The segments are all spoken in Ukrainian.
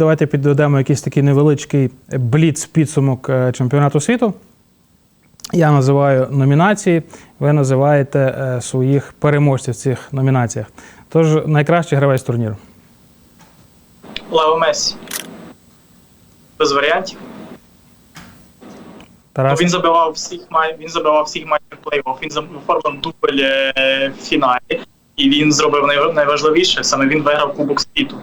Давайте підведемо якийсь такий невеличкий бліц підсумок е, чемпіонату світу. Я називаю номінації, ви називаєте е, своїх переможців в цих номінаціях. Тож найкращий гравець турніру. Лео Мессі. Без варіантів. Тарас. Він забивав всіх він забивав всіх матчів плей-офф. Він оформив дубль е, в фіналі. І він зробив найважливіше, саме він виграв Кубок світу.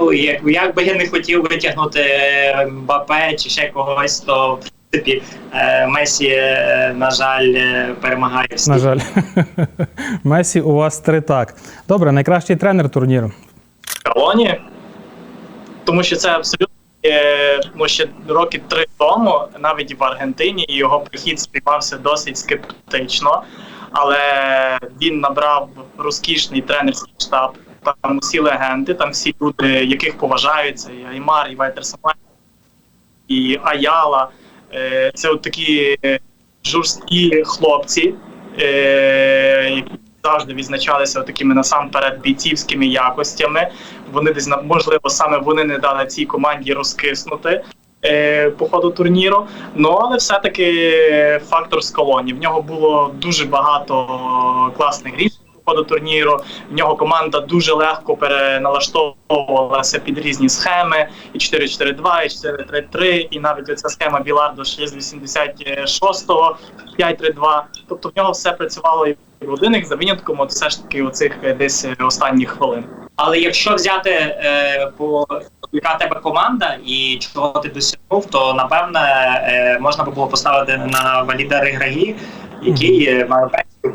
Ну, як, як би я не хотів витягнути е, Мбапе чи ще когось, то в принципі е, Месі, е, на жаль, перемагає всіх. На жаль, Месі у вас три так. Добре, найкращий тренер турніру. Калоні. Тому що це абсолютно ну, ще роки три тому, навіть в Аргентині, його прихід сприймався досить скептично. Але він набрав розкішний тренерський штаб. Там усі легенди, там всі люди, яких поважають, це і Аймар, і Вайтер Самай, і Аяла. Е, Це от такі е, жорсткі хлопці, е, які завжди відзначалися такими насамперед бійцівськими якостями. Вони десь можливо саме вони не дали цій команді розкиснути. По ходу турніру, ну але все-таки фактор з колоні. В нього було дуже багато класних рішень ходу турніру. В нього команда дуже легко переналаштовувалася під різні схеми: і 4-4-2, і 4-3-3, і навіть оця схема Біладо ще з 86-го, 5-3-2. Тобто в нього все працювало і в годинник за винятком, от все ж таки оцих е, десь е, останніх хвилин. Але якщо взяти е, по яка тебе команда і чого ти досягнув, то напевне е, можна би було поставити на Валіда Риграгі, який е, має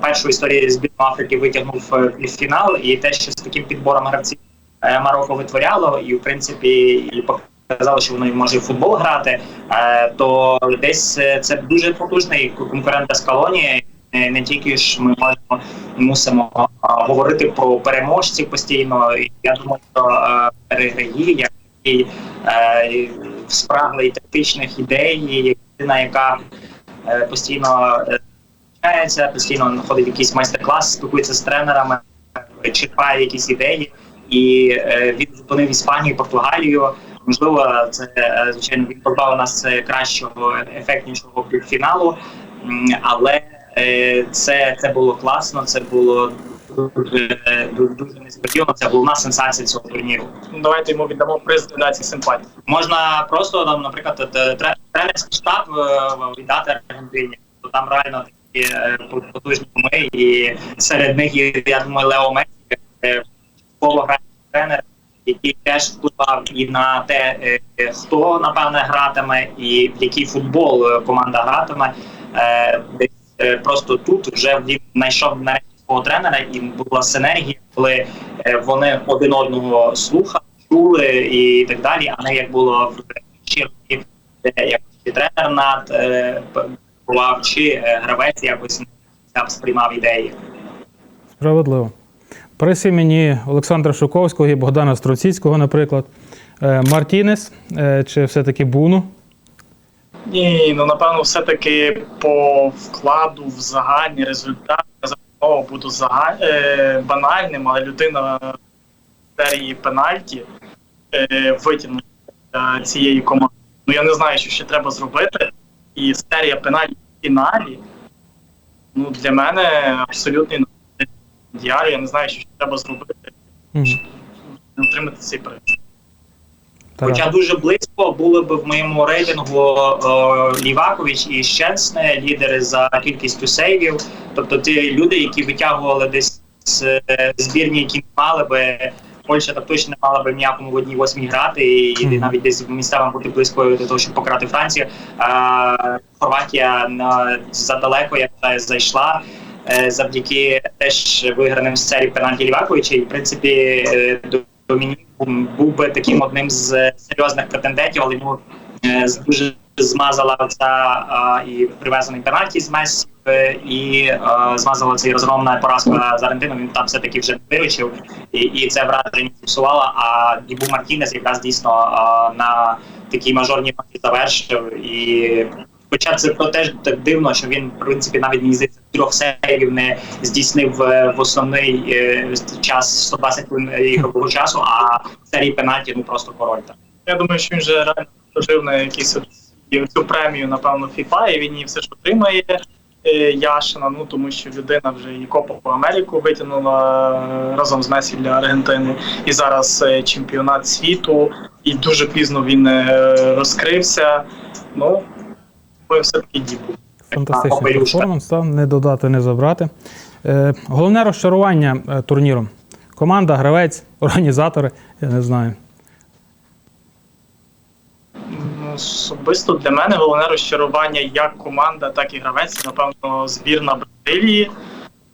першу- історію збірної Африки витягнув е, в фінал, і те, що з таким підбором гравців е, Марокко витворяло, і в принципі і показало, що воно і може в футбол грати, е, то десь е, це дуже потужний конкурент з колонії. Не, тільки ж ми можемо мусимо говорити про переможців постійно. Я думаю, що е, Переграї, як е, спраглий тактичних ідей, людина, яка е, постійно е, навчається, постійно знаходить якийсь майстер-клас, спілкується з тренерами, черпає якісь ідеї, і е, він зупинив Іспанію, Португалію. Можливо, це е, звичайно він позбавив нас е, кращого, ефектнішого фіналу, але е, це, це було класно, це було дуже, дуже, несподівано. Це головна сенсація цього турніру. Давайте йому віддамо приз градації симпатії. Можна просто там, наприклад, тренерський штаб віддати Аргентині. То там реально потужні ми, і серед них є, я думаю, Лео Месі, е, тренер, який теж впливав і на те, е, хто напевне гратиме, і в який футбол е, команда гратиме. Е, Десь е, просто тут вже він знайшов нарешті свого тренера, і була синергія, коли е, вони один одного слухали, чули і так далі, а не як було в роки, де як тренер над е, бував, чи е, гравець якось не сприймав ідеї. Справедливо. Приз імені Олександра Шуковського і Богдана Строціцького, наприклад. Е, Мартінес е, чи все-таки Буну. Ні, ну напевно, все-таки по вкладу в загальні результати я знову буду загаль... банальним, але людина в серії пенальті витягнути е, цієї команди. Ну я не знаю, що ще треба зробити. І серія пенальті в фіналі. Ну, для мене абсолютний ідеал. Я не знаю, що треба зробити, щоб отримати цей приз. Хоча дуже близько були б в моєму рейтингу о, Лівакович і Щенсне, лідери за кількістю сейвів. Тобто ті люди, які витягували десь е, збірні, які не мали би. Польща так точно не мала би в ніякому в одній восьмій грати, і Мгм. навіть десь місцевим бути близькою до того, щоб покарати Францію. А, Хорватія на задалеко, як зайшла. е, Завдяки теж виграним з серії пенальті Ліваковича, і в принципі е, Домінік був би таким одним з серйозних претендентів, але йому е, з- дуже змазала ця і привезений пенальті з Месі, е, і змазала цей розгромна поразка з Аргентиною. Він там все-таки вже не виручив, і, і це враження фіксувало. А Дібу Мартінес якраз дійсно на такій мажорній ноті завершив і Хоча це то теж так дивно, що він в принципі навіть мені здається трьох сейвів не здійснив е, в основний е, час 120 хвилин ігрового часу, а серії пенальті ну просто король там. Я думаю, що він вже реально прожив на от і цю премію, напевно, FIFA, і він її все ж отримає. е, Яшина, ну тому що людина вже і Копу Америку витягнула е, разом з Месі для Аргентини, і зараз е, чемпіонат світу, і дуже пізно він розкрився. Ну, ми все-таки дібу. Фантастичний перформанс, та, не додати, не забрати. Е, головне розчарування турніру. Команда, гравець, організатори, я не знаю. Ну, Особисто для мене головне розчарування як команда, так і гравець, напевно, збірна Бразилії,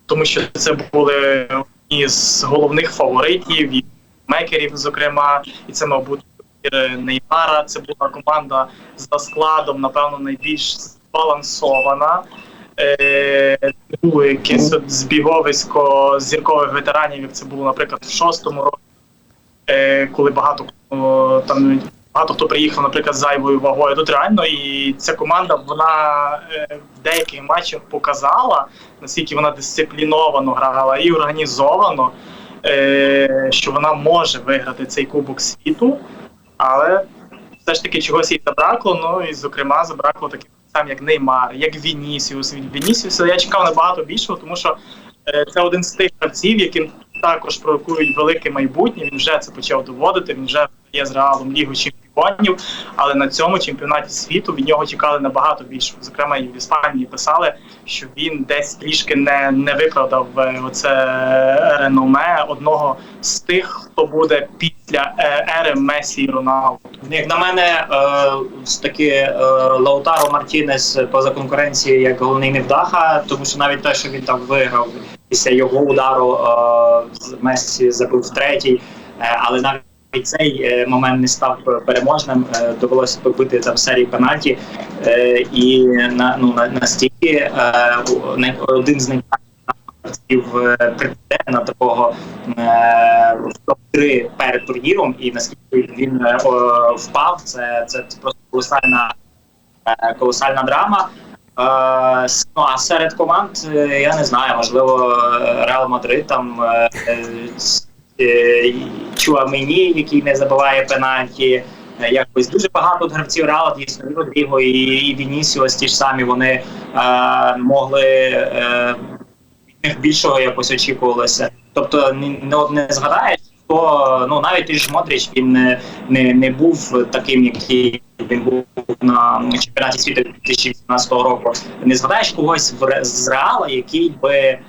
тому що це були одні з головних фаворитів, і мекерів, зокрема, і це, мабуть, е, Неймара. Це була команда за складом, напевно, найбільш збалансована. Е, було якесь от збіговисько зіркових ветеранів, як це було, наприклад, в шостому році, е, коли багато там багато хто приїхав, наприклад, зайвою вагою. Тут реально і ця команда вона е, в деяких матчах показала, наскільки вона дисципліновано грала і організовано, е, що вона може виграти цей Кубок світу, але все ж таки чогось їй забракло. Ну і зокрема забракло таких сам як Неймар, як Вінісіус. Від Вінісіуса я чекав набагато більшого, тому що е, це один з тих гравців, яким також пророкують велике майбутнє. Він вже це почав доводити. Він вже є з реалом Лігу чемпіонів. Але на цьому чемпіонаті світу від нього чекали набагато більше. Зокрема, і в Іспанії писали, що він десь трішки не, не виправдав е, оце реноме одного з тих, хто буде після е, ери Месі і Роналду. Як на мене, е, таки е, Лаутаро Мартінес поза конкуренцією як головний невдаха, тому що навіть те, що він там виграв після його удару, е, з Мессі забив третій, е, але навіть цей е, момент не став переможним. Е, довелося побити там серії пенальті. Е, і на ну на настільки е, один з найкращих е, на такого е, в топ-3 перед турніром, і наскільки він е, впав, це, це, просто колосальна, е, колосальна драма. Е, ну, а серед команд е, я не знаю, можливо, е, Реал Мадрид там е, е, е, Чуамені, який не забиває пенальті. Е, Якось дуже багато гравців Реала, дійсно, і Родріго і, і Вінісіус, ті ж самі вони е, могли е, них більшого якось очікувалося. Тобто не, не, згадаєш, хто ну навіть той ж Модрич він не, не, не був таким, який він був на чемпіонаті світу 2018 року. Не згадаєш когось в з Реала, який би е,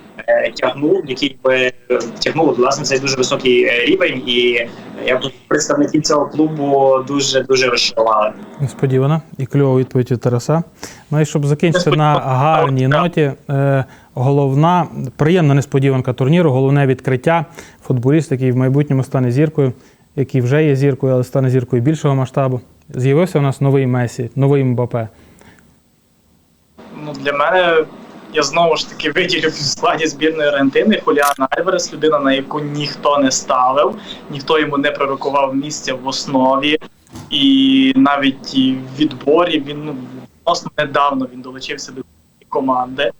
тягнув, який би е, тягнув власне цей дуже високий е, рівень, і я б представники цього клубу дуже дуже розчарували. Несподівана і кльова відповідь від Тараса. Ну і щоб закінчити на гарній ноті, е, головна приємна несподіванка турніру, головне відкриття. Футболіст, який в майбутньому стане зіркою, який вже є зіркою, але стане зіркою більшого масштабу. З'явився у нас новий Месі, новий Мбапе. Ну, для мене я знову ж таки виділю в складі збірної Аргентини Хуліана Альварес, людина, на яку ніхто не ставив, ніхто йому не пророкував місця в основі, і навіть в відборі він ну, недавно він долучився до команди.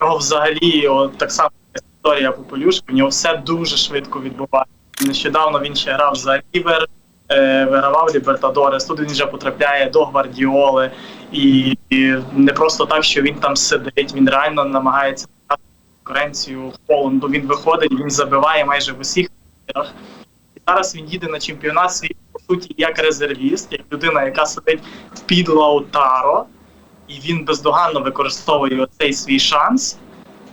У нього взагалі, от так само історія Попелюшки, в нього все дуже швидко відбувається. Нещодавно він ще грав за Рівер, вигравав Лібертадорес. Тут він вже потрапляє до Гвардіоли. І, не просто так, що він там сидить, він реально намагається конкуренцію Холланду. Він виходить, він забиває майже в усіх. І зараз він їде на чемпіонат світу, по суті, як резервіст, як людина, яка сидить під Лаутаро, і він бездоганно використовує цей свій шанс.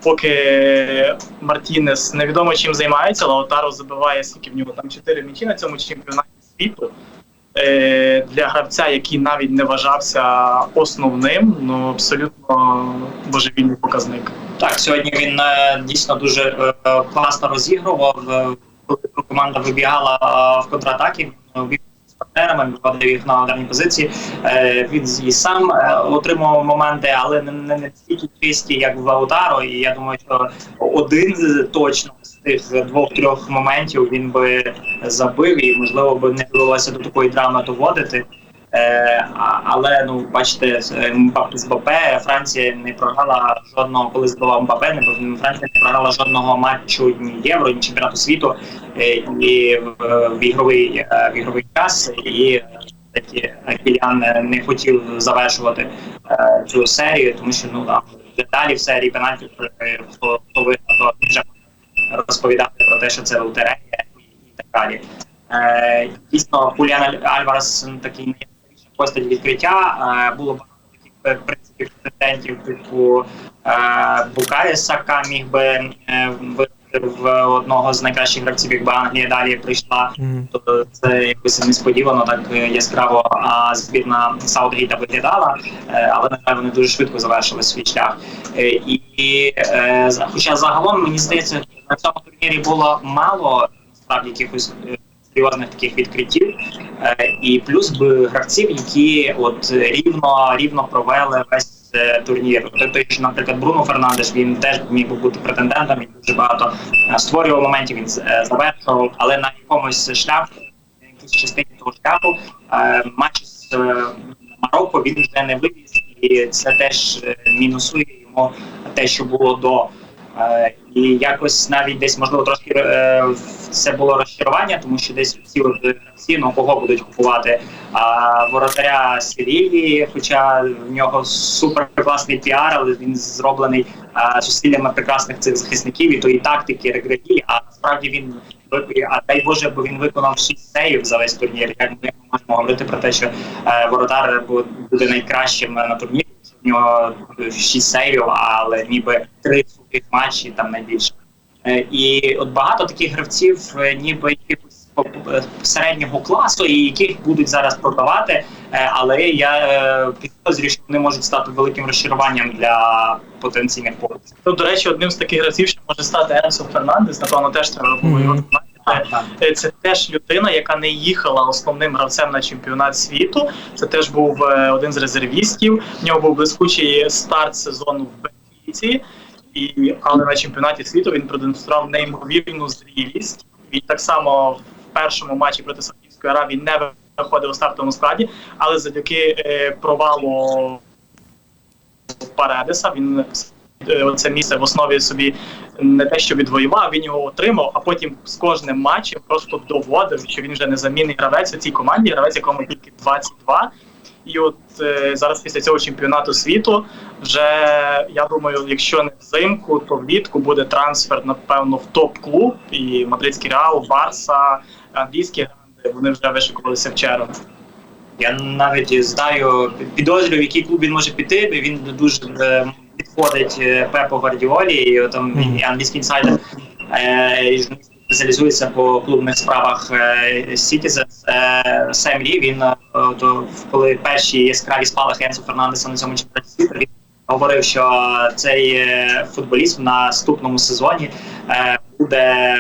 Поки Мартінес невідомо чим займається, Лаутаро забиває скільки в нього там 4 м'ячі на цьому чемпіонаті світу е, для гравця, який навіть не вважався основним, ну абсолютно божевільний показник. Так, сьогодні він е, дійсно дуже е, класно розігрував. Коли команда вибігала в контратаки, він партнерами, виходив їх на ударні позиції. Е, Він і сам е, отримував моменти, але не, настільки чисті, як в Лаутаро. І я думаю, що один точно з тих двох-трьох моментів він би забив і можливо би не довелося до такої драми доводити. Е, але ну бачите, е, з Мбапе Франція не програла жодного, коли збила Мбапе, не Франція не програла жодного матчу ні євро, ні чемпіонату світу е, і в, ігровий в ігровий час. І такі Кіліан не хотів завершувати цю серію, тому що ну там деталі в серії пенальтів, він вже розповідати про те, що це лотерея і, так далі. Дійсно, Хуліан Аль- Альварес такий найяскравіша постать відкриття. Е, було багато таких е, в претендентів, типу е, Букаї міг би е, в одного з найкращих гравців, якби Англія далі прийшла. Тобто це якось несподівано так яскраво а, збірна Саутгейта виглядала, але на жаль, вони дуже швидко завершили свій шлях. І хоча загалом мені здається, на цьому турнірі було мало насправді якихось е, таких відкриттів, Е, і плюс би гравців, які от рівно рівно провели весь е, турнір. Тобто, що, наприклад, Бруно Фернандеш, він теж міг би бути претендентом, він дуже багато е, створював моментів, він завершував, але на якомусь шляху, на якійсь частині того шляху, матч з Марокко він вже не вивіз, і це теж мінусує йому те, що було до. І якось навіть десь можливо трошки е, це було розчарування, тому що десь всі гравці, ну кого будуть купувати а, воротаря Севільї, хоча в нього супер класний піар, але він зроблений а, зусиллями прекрасних цих захисників і тої тактики регрегі, а насправді він а дай Боже, бо він виконав 6 сейвів за весь турнір. Як ми можемо говорити про те, що е, воротар буде найкращим на турнірі, в нього 6 сейвів, але ніби 3 сухих матчі там найбільше. Е, І от багато таких гравців, е, ніби якихось е, середнього класу, і яких будуть зараз продавати. Але я підозрюю, що вони можуть стати великим розчаруванням для потенційних покупців. Ну, до речі, одним з таких гравців, що може стати Енсо Фернандес, напевно, теж треба було його Мгм. відзначити. Е, Це теж людина, яка не їхала основним гравцем на чемпіонат світу. Це теж був один з резервістів. В нього був блискучий старт сезону в Бенфіці. І, але на чемпіонаті світу він продемонстрував неймовірну зрілість. Він так само в першому матчі проти Саудівської Аравії не виходив у стартовому складі, але завдяки е, провалу Паредеса він е, це місце в основі собі не те, що відвоював, він його отримав, а потім з кожним матчем просто доводив, що він вже незамінний гравець у цій команді, гравець, якому тільки 22. І от е, зараз після цього чемпіонату світу вже я думаю, якщо не взимку, то влітку буде трансфер, напевно, в топ-клуб. І Мадридський Реал, Барса, англійські гранди, вони вже вишикувалися в чергу. Я навіть знаю, підозрюю, в який клуб він може піти. бо Він дуже е, підходить е, Пепу Гвардіолі, і там mm англійський інсайдер е, спеціалізується по клубних справах Citizens. Е, Сем Лі, він е, то, коли перші яскраві спалахи Енсо Фернандеса на цьому чемпіонаті він говорив, що цей е, футболіст в наступному сезоні буде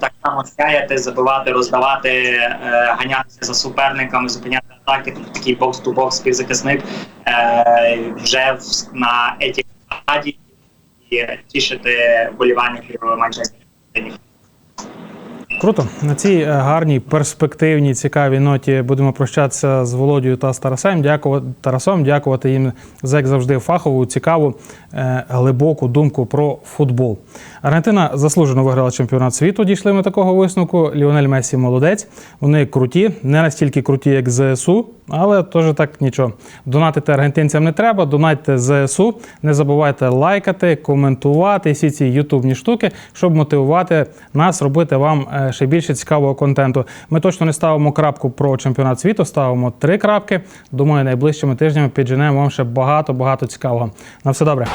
так само сяяти, забивати, роздавати, ганятися за суперниками, зупиняти атаки, тобто такий бокс-ту-бокс співзахисник вже на етікаді і тішити болівальників Манчестер. Круто. На цій е, гарній, перспективній, цікавій ноті будемо прощатися з Володією та Тарасем. Дякувати Тарасом, дякувати їм за як завжди фахову, цікаву, е, глибоку думку про футбол. Аргентина заслужено виграла чемпіонат світу. Дійшли ми такого висновку. Ліонель Месі молодець. Вони круті, не настільки круті, як ЗСУ, але теж так нічого. Донатити аргентинцям не треба, донатьте ЗСУ. Не забувайте лайкати, коментувати всі ці ютубні штуки, щоб мотивувати нас робити вам е, ще більше цікавого контенту. Ми точно не ставимо крапку про чемпіонат світу, ставимо три крапки. Думаю, найближчими тижнями підженемо вам ще багато багато цікавого. На все добре.